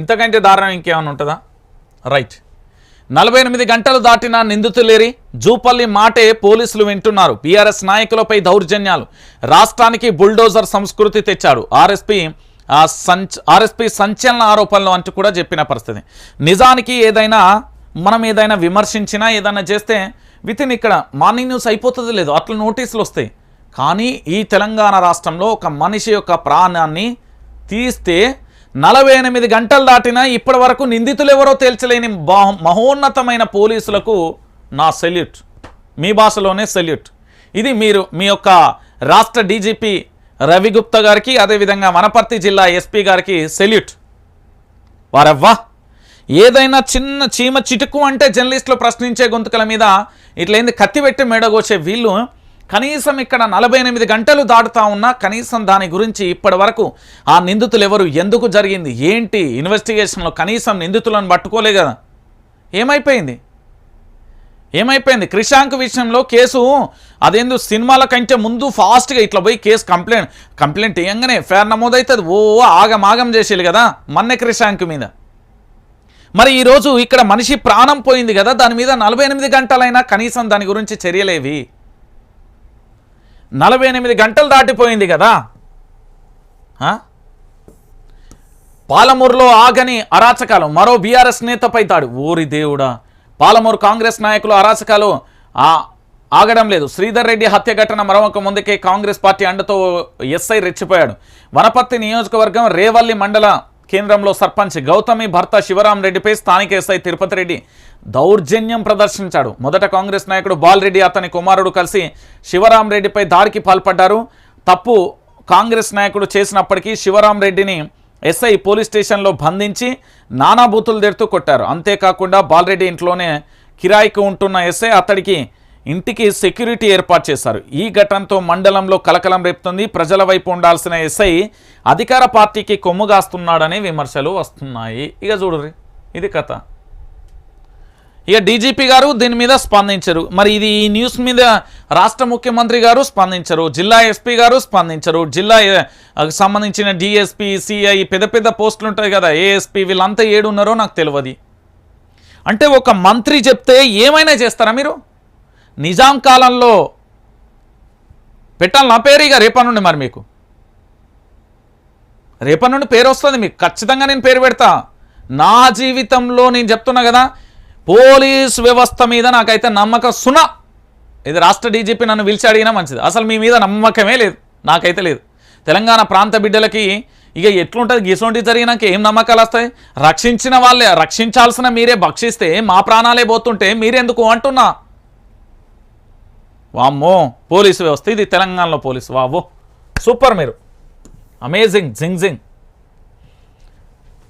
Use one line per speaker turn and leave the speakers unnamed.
ఇంతకంటే దారుణం ఇంకేమైనా ఉంటుందా? రైట్ నలభై ఎనిమిది గంటలు దాటిన నిందితులేరి జూపల్లి మాటే పోలీసులు వింటున్నారు. బీఆర్ఎస్ నాయకులపై దౌర్జన్యాలు. రాష్ట్రానికి బుల్డోజర్ సంస్కృతి తెచ్చాడు. ఆర్ఎస్పీ సంచ ఆర్ఎస్పీ సంచలన ఆరోపణలు అంటూ కూడా చెప్పిన పరిస్థితి. నిజానికి ఏదైనా మనం ఏదైనా విమర్శించినా ఏదైనా చేస్తే విత్ ఇన్ ఇక్కడ మార్నింగ్ న్యూస్ అయిపోతుంది లేదు. అట్లా నోటీసులు వస్తాయి. కానీ ఈ తెలంగాణ రాష్ట్రంలో ఒక మనిషి యొక్క ప్రాణాన్ని తీస్తే నలభై ఎనిమిది గంటలు దాటినా ఇప్పటి వరకు నిందితులు ఎవరో తేల్చలేని మహోన్నతమైన పోలీసులకు నా సెల్యూట్. మీ భాషలోనే సెల్యూట్. ఇది మీరు మీ యొక్క రాష్ట్ర డీజీపీ రవిగుప్త గారికి అదేవిధంగా వనపర్తి జిల్లా ఎస్పీ గారికి సెల్యూట్. వారవ్వా! ఏదైనా చిన్న చీమ చిటుకు అంటే జర్నలిస్టులు ప్రశ్నించే గొంతుకల మీద ఇట్లయింది కత్తి పెట్టి మెడగోసే వీళ్ళు కనీసం ఇక్కడ నలభై ఎనిమిది గంటలు దాటుతా ఉన్నా కనీసం దాని గురించి ఇప్పటి వరకు ఆ నిందితులు ఎవరు ఎందుకు జరిగింది? ఏంటి? ఇన్వెస్టిగేషన్లో కనీసం నిందితులను పట్టుకోలే కదా. ఏమైపోయింది? ఏమైపోయింది? క్రిషాంక్ విషయంలో కేసు అదేందో సినిమాల కంటే ముందు ఫాస్ట్గా ఇట్లా పోయి కేసు కంప్లైంట్ కంప్లైంట్ ఇవ్వగానే ఫేర్ నమోదవుతుంది ఓ ఆగమాగం చేసేది కదా మన్నె క్రిషాంక్ మీద. మరి ఈరోజు ఇక్కడ మనిషి ప్రాణం పోయింది కదా దాని మీద నలభై ఎనిమిది గంటలైనా కనీసం దాని గురించి చర్యలేవి? నలభై ఎనిమిది గంటలు దాటిపోయింది కదా. పాలమూరులో ఆగని అరాచకాలు. మరో బీఆర్ఎస్ నేతపై తాడు ఓరి దేవుడా. పాలమూరు కాంగ్రెస్ నాయకులు అరాచకాలు ఆగడం లేదు. శ్రీధర్ రెడ్డి హత్య ఘటన మరొక ముందుకే కాంగ్రెస్ పార్టీ అండతో ఎస్ఐ రెచ్చిపోయాడు. వనపర్తి నియోజకవర్గం రేవల్లి మండల కేంద్రంలో సర్పంచ్ గౌతమి భర్త శివరాం రెడ్డిపై స్థానిక ఎస్ఐ తిరుపతి రెడ్డి దౌర్జన్యం ప్రదర్శించాడు. మొదట కాంగ్రెస్ నాయకుడు బాలరెడ్డి అతని కుమారుడు కలిసి శివరాం రెడ్డిపై దాడికి పాల్పడ్డారు. తప్పు కాంగ్రెస్ నాయకుడు చేసినప్పటికీ శివరాం రెడ్డిని ఎస్ఐ పోలీస్ స్టేషన్లో బంధించి నానా బూతులు కొట్టారు. అంతేకాకుండా బాలరెడ్డి ఇంట్లోనే కిరాయికి ఉంటున్న ఎస్ఐ అతడికి ఇంటికి సెక్యూరిటీ ఏర్పాటు చేశారు. ఈ ఘటనతో మండలంలో కలకలం రేపుతుంది. ప్రజల వైపు ఉండాల్సిన ఎస్ఐ అధికార పార్టీకి కొమ్ముగాస్తున్నాడనే విమర్శలు వస్తున్నాయి. ఇక చూడుర్రి ఇది కథ. ఇక డీజీపీ గారు దీని మీద స్పందించరు. మరి ఇది ఈ న్యూస్ మీద రాష్ట్ర ముఖ్యమంత్రి గారు స్పందించరు. జిల్లా ఎస్పీ గారు స్పందించరు. జిల్లా సంబంధించిన డిఎస్పీ సిఐ పెద్ద పెద్ద పోస్టులు ఉంటాయి కదా ఏఎస్పీ వీళ్ళంతా ఏడున్నారో నాకు తెలియదు అంటే ఒక మంత్రి చెప్తే ఏమైనా చేస్తారా మీరు? నిజాం కాలంలో పెట్టాలి నా పేరు ఇక రేపటి మరి మీకు. రేపనుండి పేరు వస్తుంది మీకు. ఖచ్చితంగా నేను పేరు పెడతా. నా జీవితంలో నేను చెప్తున్నా కదా పోలీస్ వ్యవస్థ మీద నాకైతే నమ్మకం సున. ఇది రాష్ట్ర డీజీపీ నన్ను పిలిచి అడిగినా మంచిది. అసలు మీ మీద నమ్మకమే లేదు. నాకైతే లేదు. తెలంగాణ ప్రాంత బిడ్డలకి ఇక ఎట్లుంటుంది? గిసోంటి జరిగినాక ఏం నమ్మకాలు వస్తాయి? రక్షించిన వాళ్ళే రక్షించాల్సిన మీరే భక్షిస్తే మా ప్రాణాలే పోతుంటే మీరెందుకు అంటున్నా? వామ్మో పోలీసు వ్యవస్థ. ఇది తెలంగాణలో పోలీసు. వావో. సూపర్ మీరు. అమేజింగ్ జింగ్ జింగ్